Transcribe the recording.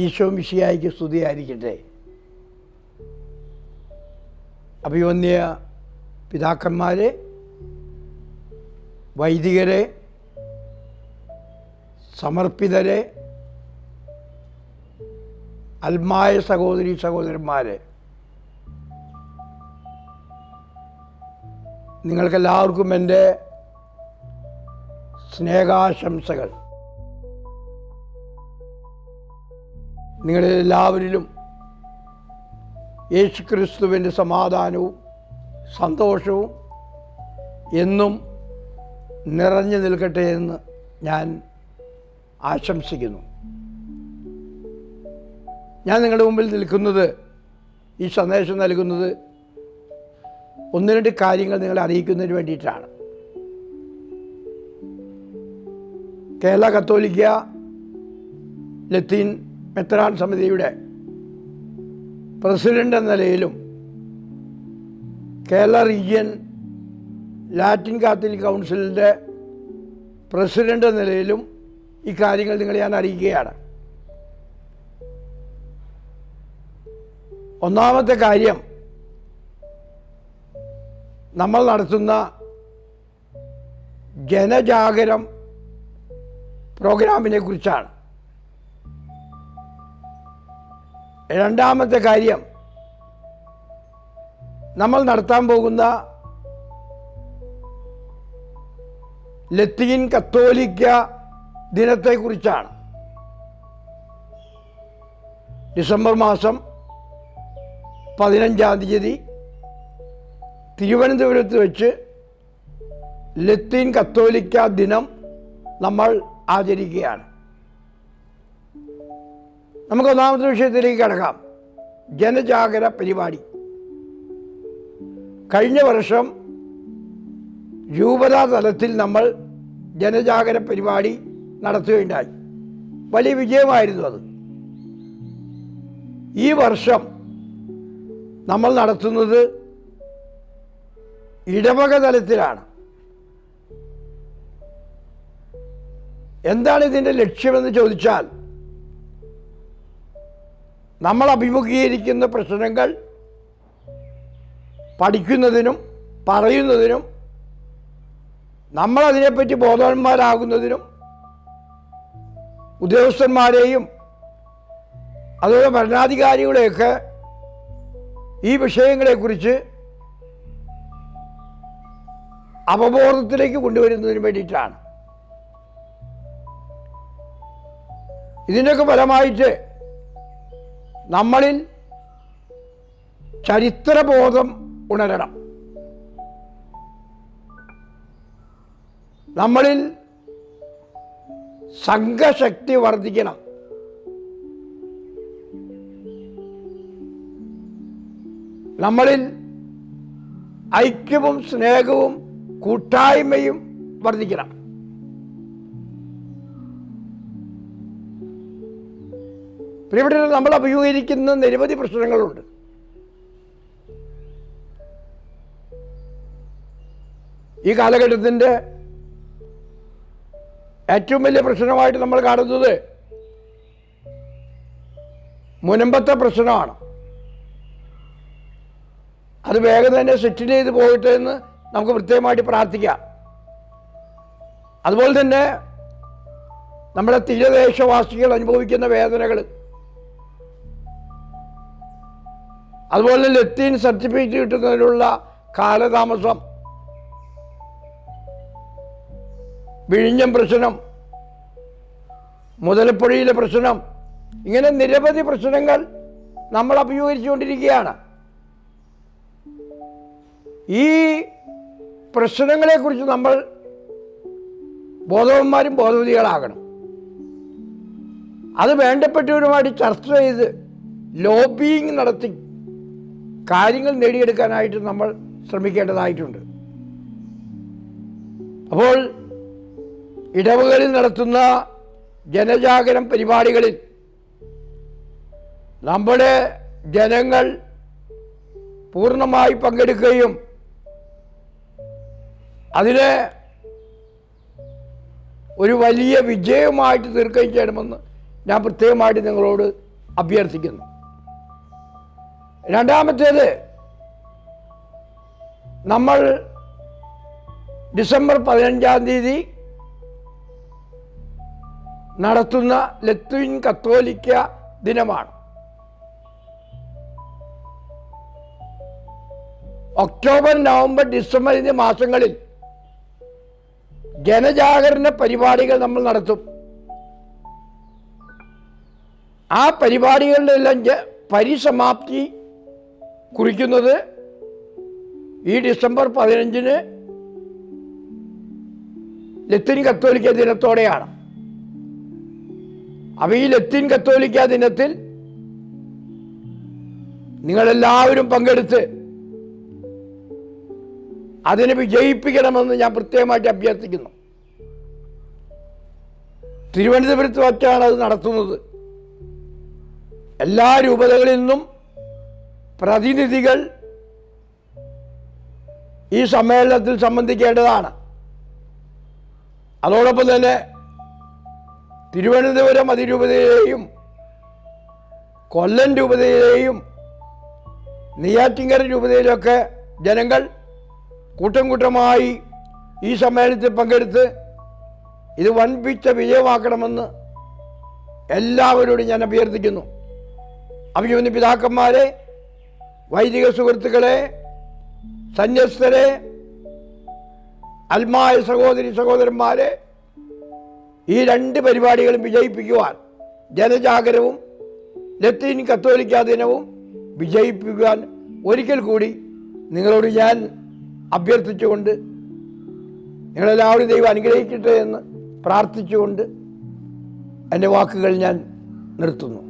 ഈശോ മിഷിയായിക്ക് സ്തുതിയായിരിക്കട്ടെ. അഭിവന്യ പിതാക്കന്മാരെ വൈദികരെ സമർപ്പിതരെ അൽമായ സഹോദരി സഹോദരന്മാരെ നിങ്ങൾക്കെല്ലാവർക്കും എന്റെ സ്നേഹാശംസകൾ. നിങ്ങളെല്ലാവരിലും യേശു ക്രിസ്തുവിന്റെ സമാധാനവും സന്തോഷവും എന്നും നിറഞ്ഞു നിൽക്കട്ടെ എന്ന് ഞാൻ ആശംസിക്കുന്നു. ഞാൻ നിങ്ങളുടെ മുമ്പിൽ നിൽക്കുന്നത് ഈ സന്ദേശം നൽകുന്നത് ഒന്ന് രണ്ട് കാര്യങ്ങൾ നിങ്ങളെ അറിയിക്കുന്നതിന് വേണ്ടിയിട്ടാണ്. കേരള കത്തോലിക്ക ലത്തീൻ മെത്രാൻ സമിതിയുടെ പ്രസിഡന്റ് എന്ന നിലയിലും കേരള റീജിയൻ ലാറ്റിൻ കാത്തലിക് കൗൺസിലിന്റെ പ്രസിഡന്റ് എന്ന നിലയിലും ഇക്കാര്യങ്ങൾ കാര്യങ്ങൾ നിങ്ങളെ ഞാൻ അറിയിക്കുകയാണ്. ഒന്നാമത്തെ കാര്യം നമ്മൾ നടത്തുന്ന ജനജാഗരം പ്രോഗ്രാമിനെ കുറിച്ചാണ്. രണ്ടാമത്തെ കാര്യം നമ്മൾ നടത്താൻ പോകുന്ന ലത്തീൻ കത്തോലിക്ക ദിനത്തെക്കുറിച്ചാണ്. ഡിസംബർ മാസം പതിനഞ്ചാം തീയതി തിരുവനന്തപുരത്ത് വെച്ച് ലത്തീൻ കത്തോലിക്ക ദിനം നമ്മൾ ആചരിക്കുകയാണ്. നമുക്ക് ഒന്നാമത്തെ വിഷയത്തിലേക്ക് കിടക്കാം. ജനജാഗര പരിപാടി. കഴിഞ്ഞ വർഷം രൂപതാ തലത്തിൽ നമ്മൾ ജനജാഗര പരിപാടി നടത്തുകയുണ്ടായി. വലിയ വിജയമായിരുന്നു അത്. ഈ വർഷം നമ്മൾ നടത്തുന്നത് ഇടവക തലത്തിലാണ്. എന്താണ് ഇതിന്റെ ലക്ഷ്യമെന്ന് ചോദിച്ചാൽ നമ്മൾ അഭിമുഖീകരിക്കുന്ന പ്രശ്നങ്ങൾ പഠിക്കുന്നതിനും പറയുന്നതിനും നമ്മളതിനെപ്പറ്റി ബോധവാന്മാരാകുന്നതിനും ഉദ്യോഗസ്ഥന്മാരെയും അതുപോലെ ഭരണാധികാരികളെയൊക്കെ ഈ വിഷയങ്ങളെക്കുറിച്ച് അവബോധത്തിലേക്ക് കൊണ്ടുവരുന്നതിന് വേണ്ടിയിട്ടാണ്. ഇതിന്റെയൊക്കെ ഫലമായിട്ട് നമ്മളിൽ ചരിത്രബോധം ഉണരണം. നമ്മളിൽ സംഘശക്തി വർദ്ധിക്കണം. നമ്മളിൽ ഐക്യവും സ്നേഹവും കൂട്ടായ്മയും വർദ്ധിക്കണം. പ്രിയപ്പെട്ട നമ്മൾ അഭിമുഖീകരിക്കുന്ന നിരവധി പ്രശ്നങ്ങളുണ്ട്. ഈ കാലഘട്ടത്തിന്റെ ഏറ്റവും വലിയ പ്രശ്നമായിട്ട് നമ്മൾ കാണുന്നത് മുനമ്പത്തെ പ്രശ്നമാണ്. അത് വേഗം തന്നെ സെറ്റിൽ ചെയ്ത് പോയിട്ട് എന്ന് നമുക്ക് പ്രത്യേകമായിട്ട് പ്രാർത്ഥിക്കാം. അതുപോലെ തന്നെ നമ്മുടെ തീരദേശവാസികൾ അനുഭവിക്കുന്ന വേദനകൾ അതുപോലെ ലത്തീൻ സർട്ടിഫിക്കറ്റ് കിട്ടുന്നതിനുള്ള കാലതാമസം വിഴിഞ്ഞം പ്രശ്നം മുതലപ്പുഴയിലെ പ്രശ്നം ഇങ്ങനെ നിരവധി പ്രശ്നങ്ങൾ നമ്മൾ അഭിമുഖീകരിച്ചുകൊണ്ടിരിക്കുകയാണ്. ഈ പ്രശ്നങ്ങളെക്കുറിച്ച് നമ്മൾ ബോധവന്മാരും ബോധവതികളാകണം. അത് വേണ്ടപ്പെട്ടവരുമായിട്ട് ചർച്ച ചെയ്ത് ലോബിയിങ് നടത്തി കാര്യങ്ങൾ നേടിയെടുക്കാനായിട്ട് നമ്മൾ ശ്രമിക്കേണ്ടതായിട്ടുണ്ട്. അപ്പോൾ ഇടവുകളിൽ നടത്തുന്ന ജനജാഗരം പരിപാടികളിൽ നമ്മുടെ ജനങ്ങൾ പൂർണമായി പങ്കെടുക്കുകയും അതിനെ ഒരു വലിയ വിജയമായിട്ട് തീർക്കുകയും ചെയ്യണമെന്ന് ഞാൻ പ്രത്യേകമായിട്ട് നിങ്ങളോട് അഭ്യർത്ഥിക്കുന്നു. രണ്ടാമത്തേത് നമ്മൾ ഡിസംബർ പതിനഞ്ചാം തീയതി നടത്തുന്ന ലത്തീൻ കത്തോലിക്ക ദിനമാണ്. ഒക്ടോബർ നവംബർ ഡിസംബർ എന്നീ മാസങ്ങളിൽ ജനജാഗരണ പരിപാടികൾ നമ്മൾ നടത്തും. ആ പരിപാടികളുടെ എല്ലാം പരിസമാപ്തി കുറിക്കുന്നത് ഈ ഡിസംബർ പതിനഞ്ചിന് ലത്തീൻ കത്തോലിക്ക ദിനത്തോടെയാണ്. അപ്പം ഈ ലത്തീൻ കത്തോലിക്ക ദിനത്തിൽ നിങ്ങളെല്ലാവരും പങ്കെടുത്ത് അതിനെ വിജയിപ്പിക്കണമെന്ന് ഞാൻ പ്രത്യേകമായിട്ട് അഭ്യർത്ഥിക്കുന്നു. തിരുവനന്തപുരത്ത് വച്ചാണ് അത് നടത്തുന്നത്. എല്ലാ രൂപതകളിൽ നിന്നും പ്രതിനിധികൾ ഈ സമ്മേളനത്തിൽ സംബന്ധിക്കേണ്ടതാണ്. അതോടൊപ്പം തന്നെ തിരുവനന്തപുരം അതിരൂപതയിലെയും കൊല്ലം രൂപതയിലെയും നെയ്യാറ്റിങ്കര രൂപതയിലൊക്കെ ജനങ്ങൾ കൂട്ടം കൂട്ടമായി ഈ സമ്മേളനത്തിൽ പങ്കെടുത്ത് ഇത് വൻപിച്ച വിജയമാക്കണമെന്ന് എല്ലാവരോടും ഞാൻ അഭ്യർത്ഥിക്കുന്നു. അഭിമന്യ പിതാക്കന്മാരെ വൈദിക സുഹൃത്തുക്കളെ സന്യസ്തരെ അൽമായ സഹോദരി സഹോദരന്മാരെ ഈ രണ്ട് പരിപാടികളും വിജയിപ്പിക്കുവാൻ ജനജാഗരവും ലത്തീൻ കത്തോലിക്ക ദിനവും വിജയിപ്പിക്കുവാൻ ഒരിക്കൽ കൂടി നിങ്ങളോട് ഞാൻ അഭ്യർത്ഥിച്ചുകൊണ്ട് നിങ്ങളെല്ലാവരും ദൈവം അനുഗ്രഹിക്കട്ടെ എന്ന് പ്രാർത്ഥിച്ചുകൊണ്ട് എന്റെ വാക്കുകൾ ഞാൻ നിർത്തുന്നു.